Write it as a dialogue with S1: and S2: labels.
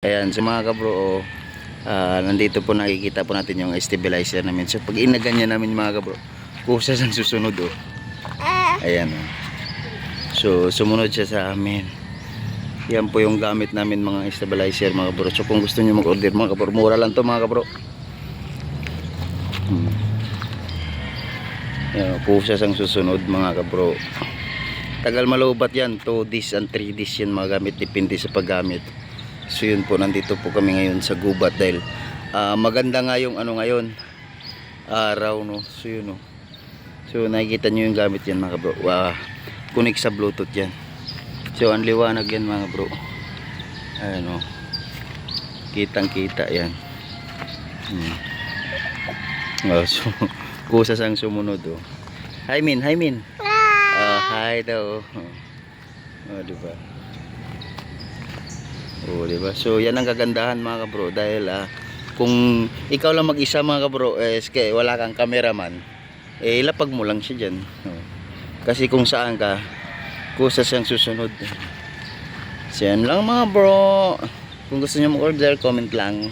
S1: Ayan, so mga kabro, oh, ah, nandito po nakikita po natin yung stabilizer namin. So pag inaganyan namin mga kabro, kusas ang susunod oh. Ayan oh. So sumunod siya sa amin. Yan po yung gamit namin mga stabilizer mga kabro. So kung gusto niyo mag-order mga kabro, mura lang to mga kabro. Hmm. Yan, oh, kusas ang susunod mga kabro. Tagal malubat yan, 2 days and 3 days yan mga gamit, depende sa paggamit. So yun po, nandito po kami ngayon sa gubat dahil ah, maganda nga yung ano ngayon, araw no. So yun no. So nakikita nyo yung gamit yan mga bro. Wow, connect sa bluetooth yan. So ang liwanag yan mga bro. Ayan o. Kitang kita yan. Hmm. Oh, so, kusas ang sumunod oh. Hi Min, hi Min. Ah, hi daw. Oh, diba? Oh, di ba? So, yan ang kagandahan mga kabro dahil ah, kung ikaw lang mag-isa mga kabro, eh, ske, wala kang cameraman, eh, lapag mo lang siya dyan. Oh. Kasi kung saan ka, kusa siyang susunod. So, yan lang mga bro. Kung gusto niyo mag-order, comment lang.